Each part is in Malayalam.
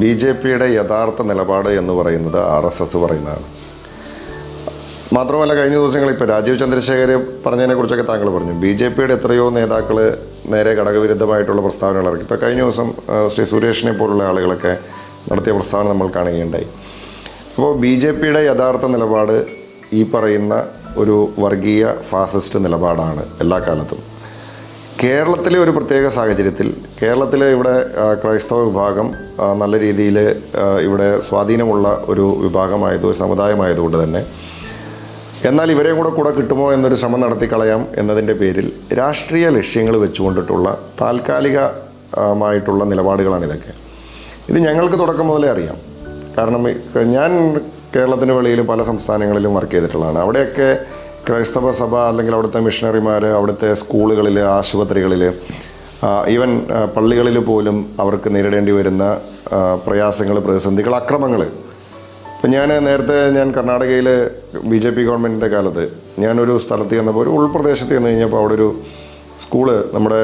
ബി ജെ പിയുടെ യഥാർത്ഥ നിലപാട് എന്ന് പറയുന്നത് ആർ എസ് എസ് പറയുന്നതാണ്. മാത്രമല്ല കഴിഞ്ഞ ദിവസങ്ങളിൽ ഇപ്പോൾ രാജീവ് ചന്ദ്രശേഖർ പറഞ്ഞതിനെ കുറിച്ചൊക്കെ താങ്കൾ പറഞ്ഞു. ബി ജെ പിയുടെ എത്രയോ നേതാക്കൾ നേരെ ഘടകവിരുദ്ധമായിട്ടുള്ള പ്രസ്താവനകൾ ഇറക്കി. ഇപ്പോൾ കഴിഞ്ഞ ദിവസം ശ്രീ സുരേഷിനെ പോലുള്ള ആളുകളൊക്കെ നടത്തിയ പ്രസ്താവന നമ്മൾ കാണുകയുണ്ടായി. അപ്പോൾ ബി ജെ പിയുടെ യഥാർത്ഥ നിലപാട് ഈ പറയുന്ന ഒരു വർഗീയ ഫാസിസ്റ്റ് നിലപാടാണ് എല്ലാ കാലത്തും. കേരളത്തിലെ ഒരു പ്രത്യേക സാഹചര്യത്തിൽ കേരളത്തിലെ ഇവിടെ ക്രൈസ്തവ വിഭാഗം നല്ല രീതിയിൽ ഇവിടെ സ്വാധീനമുള്ള ഒരു വിഭാഗമായത് ഒരു സമുദായമായതുകൊണ്ട് തന്നെ. എന്നാൽ ഇവരെ കൂടെ കൂടെ കിട്ടുമോ എന്നൊരു ശ്രമം നടത്തി കളയാം എന്നതിന്റെ പേരിൽ രാഷ്ട്രീയ ലക്ഷ്യങ്ങൾ വെച്ചുകൊണ്ടിട്ടുള്ള താൽക്കാലികമായിട്ടുള്ള നിലപാടുകളാണ് ഇതൊക്കെ. ഇത് ഞങ്ങൾക്ക് തുടക്കം മുതലേ അറിയാം. കാരണം ഞാൻ കേരളത്തിന് വെളിയിൽ പല സംസ്ഥാനങ്ങളിലും വർക്ക് ചെയ്തിട്ടുള്ളതാണ്. അവിടെയൊക്കെ ക്രൈസ്തവ സഭ അല്ലെങ്കിൽ അവിടുത്തെ മിഷണറിമാർ അവിടുത്തെ സ്കൂളുകളിൽ ആശുപത്രികളിൽ ഈവൻ പള്ളികളിൽ പോലും അവർക്ക് നേരിടേണ്ടി വരുന്ന പ്രയാസങ്ങൾ പ്രതിസന്ധികൾ അക്രമങ്ങൾ. ഇപ്പം ഞാൻ നേരത്തെ ഞാൻ കർണാടകയിൽ ബി ജെ പി ഗവൺമെന്റിന്റെ കാലത്ത് ഞാനൊരു സ്ഥലത്ത് ചെന്നപ്പോൾ ഒരു ഉൾപ്രദേശത്ത് ചെന്ന് കഴിഞ്ഞപ്പോൾ അവിടെ ഒരു സ്കൂൾ നമ്മുടെ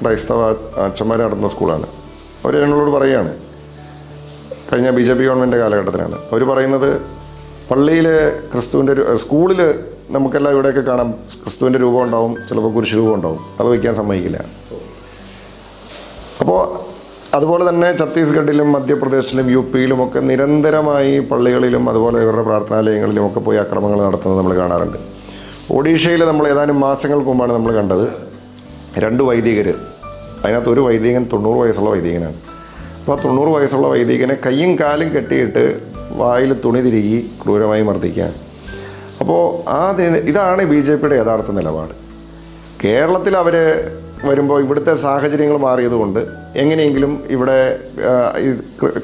ക്രൈസ്തവ അച്ഛന്മാർ നടത്തുന്ന സ്കൂളാണ്. അവർ എന്നോട് പറയുകയാണ് കഴിഞ്ഞ ബി ജെ പി ഗവൺമെന്റിന്റെ കാലഘട്ടത്തിലാണ്. അവർ പറയുന്നത് പള്ളിയിൽ ക്രിസ്തുവിന്റെ സ്കൂളിൽ നമുക്കെല്ലാം ഇവിടെയൊക്കെ കാണാം ക്രിസ്തുവിന്റെ രൂപം ഉണ്ടാവും ചിലപ്പോൾ കുരിശ് രൂപം ഉണ്ടാവും. അത് വയ്ക്കാൻ സമ്മതിക്കില്ല. അപ്പോൾ അതുപോലെ തന്നെ ഛത്തീസ്ഗഡിലും മധ്യപ്രദേശിലും യു പിയിലും ഒക്കെ നിരന്തരമായി പള്ളികളിലും അതുപോലെ ഇവരുടെ പ്രാർത്ഥനാലയങ്ങളിലും ഒക്കെ പോയി അക്രമങ്ങൾ നടത്തുന്നത് നമ്മൾ കാണാറുണ്ട്. ഒഡീഷയിൽ നമ്മൾ ഏതാനും മാസങ്ങൾക്ക് മുമ്പാണ് നമ്മൾ കണ്ടത്. രണ്ട് വൈദികർ അതിനകത്ത് ഒരു വൈദികൻ തൊണ്ണൂറ് വയസ്സുള്ള വൈദികനാണ്. അപ്പോൾ തൊണ്ണൂറ് വയസ്സുള്ള വൈദികനെ കയ്യും കാലും കെട്ടിയിട്ട് വായിൽ തുണി തിരികി ക്രൂരമായി മർദ്ദിക്കുക അപ്പോൾ ആ ഇതാണ് ബി ജെ പിയുടെ യഥാർത്ഥ നിലപാട്. കേരളത്തിൽ അവർ വരുമ്പോൾ ഇവിടുത്തെ സാഹചര്യങ്ങൾ മാറിയതുകൊണ്ട് എങ്ങനെയെങ്കിലും ഇവിടെ ഈ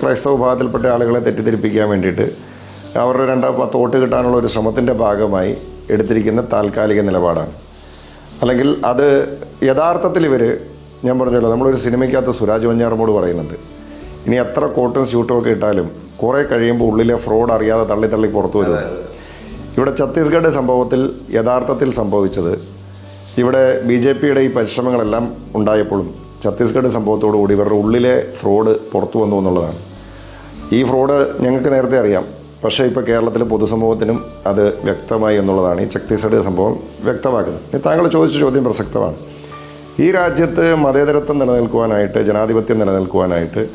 ക്രൈസ്തവ വിഭാഗത്തിൽപ്പെട്ട ആളുകളെ തെറ്റിദ്ധരിപ്പിക്കാൻ വേണ്ടിയിട്ട് അവരുടെ രണ്ടോ പത്ത് വോട്ട് കിട്ടാനുള്ള ഒരു ശ്രമത്തിന്റെ ഭാഗമായി എടുത്തിരിക്കുന്ന താൽക്കാലിക നിലപാടാണ്. അല്ലെങ്കിൽ അത് യഥാർത്ഥത്തിൽ ഇവർ ഞാൻ പറഞ്ഞല്ലോ നമ്മളൊരു സിനിമയ്ക്കകത്ത് സുരാജ് വഞ്ഞാറമ്മോട് പറയുന്നുണ്ട് ഇനി എത്ര കോട്ടും സ്യൂട്ടും ഒക്കെ ഇട്ടാലും കുറേ കഴിയുമ്പോൾ ഉള്ളിലെ ഫ്രോഡ് അറിയാതെ തള്ളി തള്ളി പുറത്തു വരും ഇവിടെ ഛത്തീസ്ഗഡ് സംഭവത്തിൽ യഥാർത്ഥത്തിൽ സംഭവിച്ചത് ഇവിടെ ബി ജെ പിയുടെ ഈ പരിശ്രമങ്ങളെല്ലാം ഉണ്ടായപ്പോഴും ഛത്തീസ്ഗഡ് സംഭവത്തോടുകൂടി ഇവരുടെ ഉള്ളിലെ ഫ്രോഡ് പുറത്തു വന്നു എന്നുള്ളതാണ്. ഈ ഫ്രോഡ് ഞങ്ങൾക്ക് നേരത്തെ അറിയാം. പക്ഷേ ഇപ്പോൾ കേരളത്തിലെ പൊതുസമൂഹത്തിനും അത് വ്യക്തമായി എന്നുള്ളതാണ് ഈ ഛത്തീസ്ഗഡ് സംഭവം വ്യക്തമാക്കുന്നത്. താങ്കൾ ചോദിച്ച ചോദ്യം പ്രസക്തമാണ്. ഈ രാജ്യത്ത് മതേതരത്വം നിലനിൽക്കുവാനായിട്ട് ജനാധിപത്യം നിലനിൽക്കുവാനായിട്ട്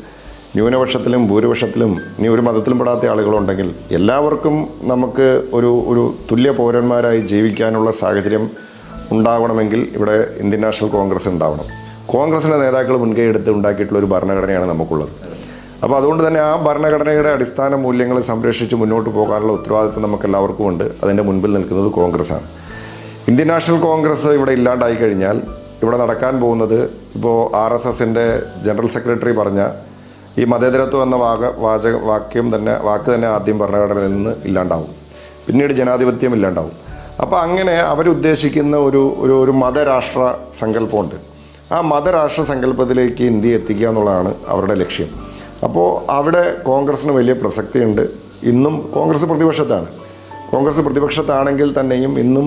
ന്യൂനപക്ഷത്തിലും ഭൂരിപക്ഷത്തിലും ഇനി ഒരു മതത്തിലും പെടാത്ത ആളുകളുണ്ടെങ്കിൽ എല്ലാവർക്കും നമുക്ക് ഒരു ഒരു തുല്യ പൗരന്മാരായി ജീവിക്കാനുള്ള സാഹചര്യം ഉണ്ടാവണമെങ്കിൽ ഇവിടെ ഇന്ത്യൻ നാഷണൽ കോൺഗ്രസ് ഉണ്ടാവണം. കോൺഗ്രസിന്റെ നേതാക്കൾ മുൻകൈ എടുത്ത് ഉണ്ടാക്കിയിട്ടുള്ള ഒരു ഭരണഘടനയാണ് നമുക്കുള്ളത്. അപ്പോൾ അതുകൊണ്ട് തന്നെ ആ ഭരണഘടനയുടെ അടിസ്ഥാന മൂല്യങ്ങൾ സംരക്ഷിച്ച് മുന്നോട്ട് പോകാനുള്ള ഉത്തരവാദിത്വം നമുക്ക് എല്ലാവർക്കും ഉണ്ട്. അതിന്റെ മുൻപിൽ നിൽക്കുന്നത് കോൺഗ്രസ്സാണ്. ഇന്ത്യൻ നാഷണൽ കോൺഗ്രസ് ഇവിടെ ഇല്ലാണ്ടായി കഴിഞ്ഞാൽ ഇവിടെ നടക്കാൻ പോകുന്നത് ഇപ്പോൾ ആർ എസ് എസിന്റെ ജനറൽ സെക്രട്ടറി പറഞ്ഞ ഈ മതേതരത്വം എന്ന വാക വാചക വാക്യം തന്നെ വാക്ക് തന്നെ ആദ്യം ഭരണഘടനയിൽ നിന്ന് ഇല്ലാണ്ടാവും. പിന്നീട് ജനാധിപത്യം ഇല്ലാണ്ടാവും. അപ്പോൾ അങ്ങനെ അവരുദ്ദേശിക്കുന്ന ഒരു ഒരു ഒരു മതരാഷ്ട്ര സങ്കല്പമുണ്ട്. ആ മതരാഷ്ട്ര സങ്കല്പത്തിലേക്ക് ഇന്ത്യ എത്തിക്കുക എന്നുള്ളതാണ് അവരുടെ ലക്ഷ്യം. അപ്പോൾ അവിടെ കോൺഗ്രസ്സിന് വലിയ പ്രസക്തിയുണ്ട്. ഇന്നും കോൺഗ്രസ് പ്രതിപക്ഷത്താണ്. കോൺഗ്രസ് പ്രതിപക്ഷത്താണെങ്കിൽ തന്നെയും ഇന്നും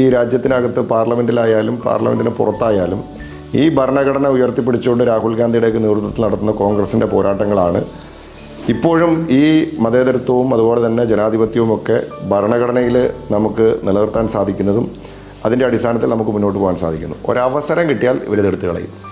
ഈ രാജ്യത്തിനകത്ത് പാർലമെന്റിലായാലും പാർലമെന്റിന് പുറത്തായാലും ഈ ഭരണഘടന ഉയർത്തിപ്പിടിച്ചുകൊണ്ട് രാഹുൽ ഗാന്ധിയുടെയൊക്കെ നേതൃത്വത്തിൽ നടത്തുന്ന കോൺഗ്രസിന്റെ പോരാട്ടങ്ങളാണ് ഇപ്പോഴും ഈ മതേതരത്വവും അതുപോലെ തന്നെ ജനാധിപത്യവും ഒക്കെ ഭരണഘടനയിൽ നമുക്ക് നിലനിർത്താൻ സാധിക്കുന്നതും അതിന്റെ അടിസ്ഥാനത്തിൽ നമുക്ക് മുന്നോട്ട് പോകാൻ സാധിക്കുന്നു. ഒരവസരം കിട്ടിയാൽ ഇവരിതെടുത്ത് കളയും.